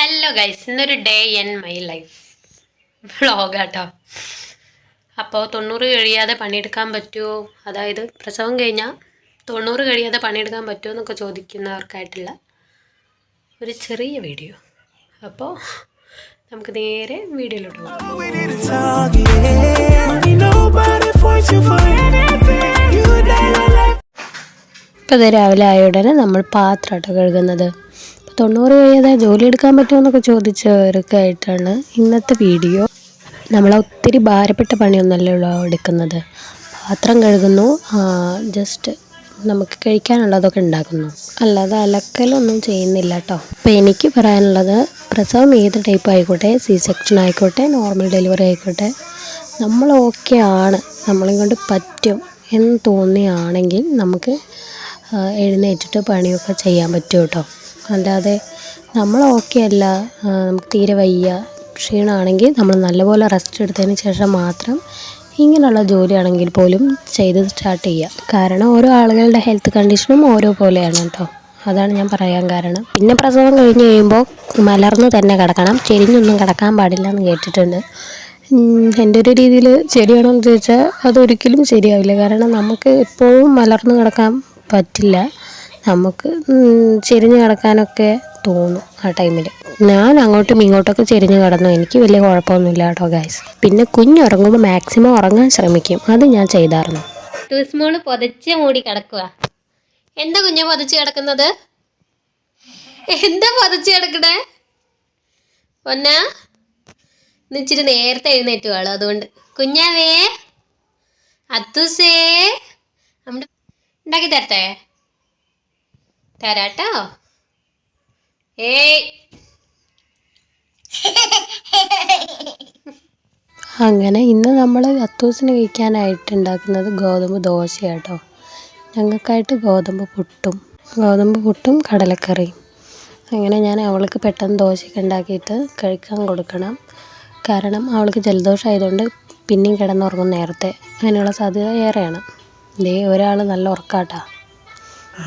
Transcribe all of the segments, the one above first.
Hello guys ഇന്നൊരു day in my life വ്ളോഗാട്ടോ അപ്പോൾ തൊണ്ണൂറ് കഴിയാതെ പണിയെടുക്കാൻ പറ്റുമോ അതായത് പ്രസവം കഴിഞ്ഞാൽ തൊണ്ണൂറ് കഴിയാതെ പണിയെടുക്കാൻ പറ്റുമോ എന്നൊക്കെ ചോദിക്കുന്നവർക്കായിട്ടുള്ള ഒരു ചെറിയ വീഡിയോ അപ്പോൾ നമുക്ക് നേരെ വീഡിയോയിലോട്ട്. ഇപ്പോൾ രാവിലെ ആയ ഉടനെ നമ്മൾ പാത്രം കഴുകുന്നത്. തൊണ്ണൂറ് കഴിയാതെ ജോലി എടുക്കാൻ പറ്റുമോ എന്നൊക്കെ ചോദിച്ചവർക്കായിട്ടാണ് ഇന്നത്തെ വീഡിയോ. നമ്മൾ ഒത്തിരി ഭാരപ്പെട്ട പണിയൊന്നല്ലല്ലോ എടുക്കുന്നത്. പാത്രം കഴുകുന്നു ജസ്റ്റ് നമുക്ക് കഴിക്കാനുള്ളതൊക്കെ ഉണ്ടാക്കുന്നു. അല്ലാതെ അലക്കലൊന്നും ചെയ്യുന്നില്ല കേട്ടോ അപ്പോൾ എനിക്ക് പറയാനുള്ളത് പ്രസവം ഏത് ടൈപ്പ് ആയിക്കോട്ടെ സി സെക്ഷൻ ആയിക്കോട്ടെ നോർമൽ ഡെലിവറി ആയിക്കോട്ടെ നമ്മൾ ഓക്കെ ആണ് നമ്മളെ കൊണ്ട് പറ്റും എന്ന് തോന്നിയാണെങ്കിൽ നമുക്ക് എഴുന്നേറ്റിട്ട് പണിയൊക്കെ ചെയ്യാൻ പറ്റും കേട്ടോ അല്ലാതെ നമ്മൾ ഓക്കെ അല്ല. നമുക്ക് തീരെ വയ്യ. ക്ഷീണമാണെങ്കിൽ നമ്മൾ നല്ലപോലെ റെസ്റ്റ് എടുത്തതിന് ശേഷം മാത്രം ഇങ്ങനെയുള്ള ജോലിയാണെങ്കിൽ പോലും ചെയ്ത് സ്റ്റാർട്ട് ചെയ്യുക കാരണം ഓരോ ആളുകളുടെ ഹെൽത്ത് കണ്ടീഷനും ഓരോ പോലെയാണ് കേട്ടോ. അതാണ് ഞാൻ പറയാൻ കാരണം. പിന്നെ പ്രസവം കഴിഞ്ഞ് കഴിയുമ്പോൾ മലർന്ന് തന്നെ കിടക്കണം. ചെരിഞ്ഞൊന്നും കിടക്കാൻ പാടില്ല എന്ന് കേട്ടിട്ടുണ്ട്. എന്റെ ഒരു രീതിയിൽ ശരിയാണോ എന്ന് ചോദിച്ചാൽ അതൊരിക്കലും ശരിയാവില്ല. കാരണം നമുക്ക് എപ്പോഴും മലർന്ന് കിടക്കാൻ പറ്റില്ല. നമുക്ക് ചെരിഞ്ഞ് കിടക്കാനൊക്കെ തോന്നും ആ ടൈമിൽ ഞാൻ അങ്ങോട്ടും ഇങ്ങോട്ടൊക്കെ ചെരിഞ്ഞ് കിടന്നു. എനിക്ക് വലിയ കുഴപ്പമൊന്നുമില്ല കേട്ടോ ഗൈസ് പിന്നെ കുഞ്ഞുറങ്ങുമ്പോൾ മാക്സിമം ഉറങ്ങാൻ ശ്രമിക്കും. അത് ഞാൻ ചെയ്തായിരുന്നു. ടൂസ്മോൾ പൊതച്ച് മൂടി കിടക്കുക എന്താ കുഞ്ഞ പൊതച്ച് കിടക്കുന്നത്? എന്താ പൊതച്ച് കിടക്കണേ? പൊന്ന? ഇന്ന് ഇച്ചിരി നേരത്തെ എഴുന്നേറ്റ് വേളോ അതുകൊണ്ട്. കുഞ്ഞാവേ? അത്തുസേ? നമ്മുടെ ഉണ്ടാക്കി തരട്ടെ? തരാട്ടോ. ഏ അങ്ങനെ ഇന്ന് നമ്മൾ അത്തൂസിന് കഴിക്കാനായിട്ട് ഉണ്ടാക്കുന്നത് ഗോതമ്പ് ദോശയാട്ടോ. ഞങ്ങൾക്കായിട്ട് ഗോതമ്പ് പുട്ടും ഗോതമ്പ് പുട്ടും കടലക്കറിയും. അങ്ങനെ ഞാൻ അവൾക്ക് പെട്ടെന്ന് ദോശയൊക്കെ ഉണ്ടാക്കിയിട്ട് കഴിക്കാൻ കൊടുക്കണം. കാരണം അവൾക്ക് ജലദോഷം ആയതുകൊണ്ട് പിന്നെയും കിടന്നുറങ്ങും നേരത്തെ. അങ്ങനെയുള്ള സാധ്യത ഏറെയാണ്. ദേ ഒരാൾ നല്ല ഉറക്കാട്ടാ.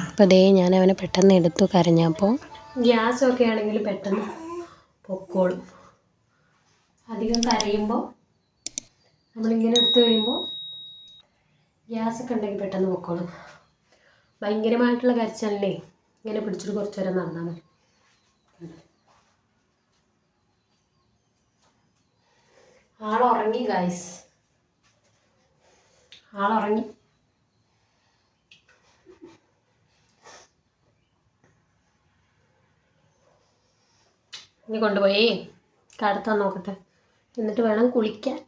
അപ്പോൾ ദേ ഞാൻ അവനെ പെട്ടെന്ന് എടുത്തു കരഞ്ഞപ്പോൾ ഗ്യാസ് ഒക്കെ ആണെങ്കിൽ പെട്ടെന്ന് പൊക്കോളും. അധികം കരയുമ്പോൾ നമ്മളിങ്ങനെ എടുത്തു കഴിയുമ്പോൾ ഗ്യാസ് ഒക്കെ ഉണ്ടെങ്കിൽ പെട്ടെന്ന് പൊക്കോളും. ഭയങ്കരമായിട്ടുള്ള കരച്ചല്ലേ ഇങ്ങനെ പിടിച്ചിട്ട് കുറച്ച് നേരം നടന്നാൽ മതി. ആളുറങ്ങി ഗായ്സ് ആളുറങ്ങി. ഇനി കൊണ്ടുപോയി. കടത്താൻ നോക്കട്ടെ. എന്നിട്ട് വേണം കുളിക്കാൻ.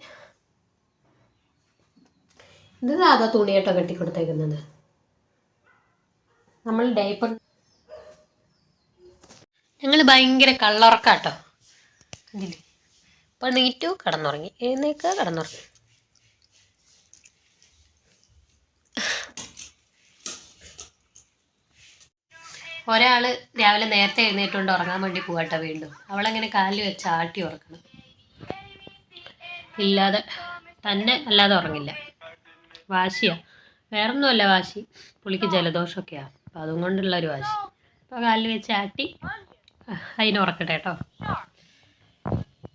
ഇത് സാധാ തുണിയായിട്ടോ കെട്ടിക്കൊടുത്തേക്കുന്നത്. നമ്മൾ ഡൈപ്പർ ഞങ്ങൾ ഭയങ്കര കള്ളുറക്കാട്ടോ. ഇതിൽ അപ്പോൾ നീറ്റു കടന്നുറങ്ങി. എഴുന്നേക്കുക കിടന്നുറങ്ങി. ഒരാൾ രാവിലെ നേരത്തെ എഴുന്നേറ്റുകൊണ്ട് ഉറങ്ങാൻ വേണ്ടി പോകട്ടെ വീണ്ടും. അവളങ്ങനെ കാലിൽ വെച്ച് ആട്ടി ഉറക്കണം. ഇല്ലാതെ തന്നെ അല്ലാതെ ഉറങ്ങില്ല. വാശിയാ. വേറൊന്നുമല്ല വാശി. പുള്ളിക്ക് ജലദോഷമൊക്കെയാണ് അപ്പം അതും കൊണ്ടുള്ള ഒരു വാശി. അപ്പോൾ കാലിൽ വെച്ച് ആട്ടി അതിനെ ഉറക്കട്ടെ കേട്ടോ.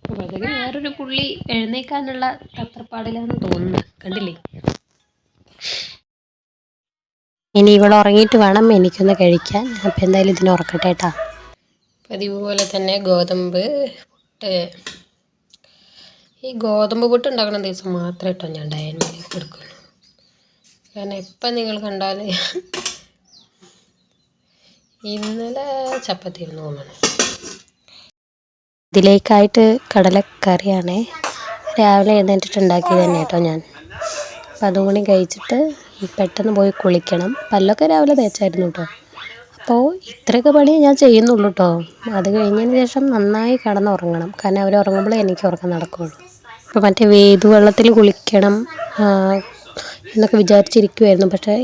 അപ്പോഴത്തേക്ക് വേറൊരു പുള്ളി എഴുന്നേക്കാനുള്ള തത്രപ്പാടിലാന്ന് തോന്നുന്നു. കണ്ടില്ലേ? ഇനി ഇവൾ ഉറങ്ങിയിട്ട് വേണം എനിക്കൊന്ന് കഴിക്കാൻ. അപ്പം എന്തായാലും ഇതിന് ഉറക്കട്ടെ കേട്ടാ. പതിവ് പോലെ തന്നെ ഗോതമ്പ് പുട്ട്. ഈ ഗോതമ്പ് പുട്ട് ഉണ്ടാക്കുന്ന ദിവസം മാത്രമേ കേട്ടോ ഞാൻ ഡയനിൽ കൊടുക്കുള്ളൂ കാരണം എപ്പം നിങ്ങൾ കണ്ടാൽ ഇന്നലെ ചപ്പാത്തി ഇരുന്ന് തോന്നണം ഇതിലേക്കായിട്ട് കടലക്കറിയാണേ. രാവിലെ എഴുന്നേറ്റിട്ട് ഉണ്ടാക്കിയത് തന്നെ കേട്ടോ ഞാൻ. അപ്പം അതും കൂടി കഴിച്ചിട്ട് പെട്ടെന്ന് പോയി കുളിക്കണം. പല്ലൊക്കെ രാവിലെ തേച്ചായിരുന്നു കേട്ടോ അപ്പോൾ ഇത്രയൊക്കെ പണി ഞാൻ ചെയ്യുന്നുള്ളൂ കേട്ടോ അത് കഴിഞ്ഞതിന് ശേഷം നന്നായി കിടന്നുറങ്ങണം. കാരണം അവർ ഉറങ്ങുമ്പോഴേ എനിക്ക് ഉറക്കം നടക്കുകയുള്ളൂ ഇപ്പോൾ മറ്റേ വേദുവെള്ളത്തിൽ കുളിക്കണം ആ, എന്നൊക്കെ വിചാരിച്ചിരിക്കുമായിരുന്നു പക്ഷേ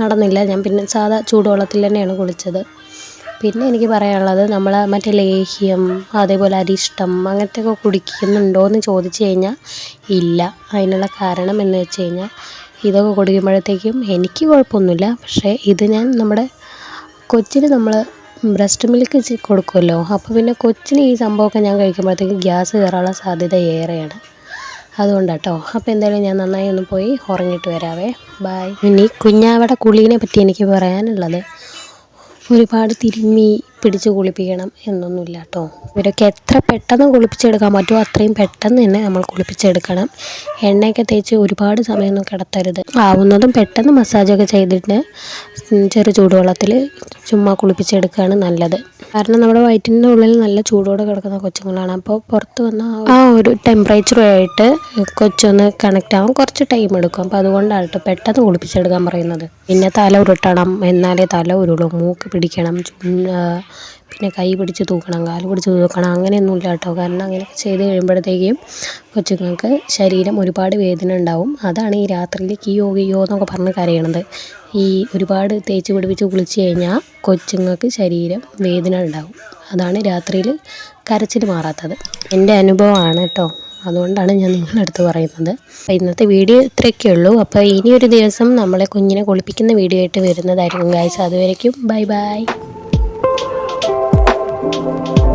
നടന്നില്ല. ഞാൻ പിന്നെ സാധാ ചൂടുവെള്ളത്തിൽ തന്നെയാണ് കുളിച്ചത്. പിന്നെ എനിക്ക് പറയാനുള്ളത് നമ്മൾ മറ്റേ ലേഹ്യം അതേപോലെ അരിഷ്ടം അങ്ങനത്തെ ഒക്കെ കുടിക്കുന്നുണ്ടോ എന്ന് ചോദിച്ചു കഴിഞ്ഞാൽ ഇല്ല. അതിനുള്ള കാരണം എന്ന് വെച്ച് കഴിഞ്ഞാൽ ഇതൊക്കെ കുടിക്കുമ്പോഴത്തേക്കും എനിക്ക് കുഴപ്പമൊന്നുമില്ല. പക്ഷേ ഇത് ഞാൻ നമ്മുടെ കൊച്ചിന് നമ്മൾ ബ്രസ്റ്റ് മിൽക്ക് കൊടുക്കുമല്ലോ. അപ്പോൾ പിന്നെ കൊച്ചിന് ഈ സംഭവമൊക്കെ ഞാൻ കഴിക്കുമ്പോഴത്തേക്കും ഗ്യാസ് കയറാനുള്ള സാധ്യത ഏറെയാണ്. അതുകൊണ്ടാട്ടോ. അപ്പോൾ എന്തായാലും ഞാൻ നന്നായി ഒന്ന് പോയി ഉറങ്ങിയിട്ട് വരാവേ. ബായ് ഇനി കുഞ്ഞാവയുടെ കുളീനെ പറ്റി എനിക്ക് പറയാനുള്ളത്. ഒരുപാട് തിരുമ്മി പിടിച്ച് കുളിപ്പിക്കണം എന്നൊന്നുമില്ല കേട്ടോ. ഇവരൊക്കെ എത്ര പെട്ടെന്ന് കുളിപ്പിച്ചെടുക്കാൻ പറ്റുമോ അത്രയും പെട്ടെന്ന് തന്നെ നമ്മൾ കുളിപ്പിച്ചെടുക്കണം. എണ്ണയൊക്കെ തേച്ച് ഒരുപാട് സമയമൊന്നും കിടത്തരുത്. ആവുന്നതും പെട്ടെന്ന് മസാജൊക്കെ ചെയ്തിട്ട് ചെറു ചൂടുവെള്ളത്തിൽ ചുമ്മാ കുളിപ്പിച്ചെടുക്കുകയാണ് നല്ലത്. കാരണം നമ്മുടെ വയറ്റിന്റെ ഉള്ളിൽ നല്ല ചൂടോടെ കിടക്കുന്ന കൊച്ചുങ്ങളാണ്. അപ്പോൾ പുറത്ത് വന്ന ആ ഒരു ടെമ്പറേച്ചറുമായിട്ട് കൊച്ചൊന്ന് കണക്റ്റ് ആവാൻ കുറച്ച് ടൈം എടുക്കും. അപ്പോൾ അതുകൊണ്ടാണ് കേട്ടോ പെട്ടെന്ന് കുളിപ്പിച്ചെടുക്കാൻ പറയുന്നത്. പിന്നെ തല ഉരുട്ടണം. എന്നാലേ തല ഉരുളും. മൂക്ക് പിടിക്കണം. പിന്നെ കൈ പിടിച്ച് തൂക്കണം കാൽ പിടിച്ച് തൂക്കണം അങ്ങനെയൊന്നുമില്ല കേട്ടോ. കാരണം അങ്ങനെ ചെയ്ത് കഴിയുമ്പോഴത്തേക്കും കൊച്ചുങ്ങൾക്ക് ശരീരം ഒരുപാട് വേദന ഉണ്ടാവും. അതാണ് ഈ രാത്രിയിൽ കിയോ കിയോ എന്നൊക്കെ പറഞ്ഞ് കരയണത്. ഈ ഒരുപാട് തേച്ച് പിടിപ്പിച്ച് കുളിച്ച് കഴിഞ്ഞാൽ കൊച്ചുങ്ങൾക്ക് ശരീരം വേദന ഉണ്ടാവും. അതാണ് രാത്രിയിൽ കരച്ചിൽ മാറാത്തത്. എന്റെ അനുഭവമാണ് കേട്ടോ. അതുകൊണ്ടാണ് ഞാൻ നിങ്ങളുടെ അടുത്ത് പറയുന്നത്. അപ്പോൾ ഇന്നത്തെ വീഡിയോ ഇത്രയൊക്കെ ഉള്ളൂ. അപ്പോൾ ഇനിയൊരു ദിവസം നമ്മളെ കുഞ്ഞിനെ കുളിപ്പിക്കുന്ന വീഡിയോ ആയിട്ട് വരുന്നതായിരിക്കും ഗായ്സ് അതുവരേക്കും ബൈ ബൈ Thank you.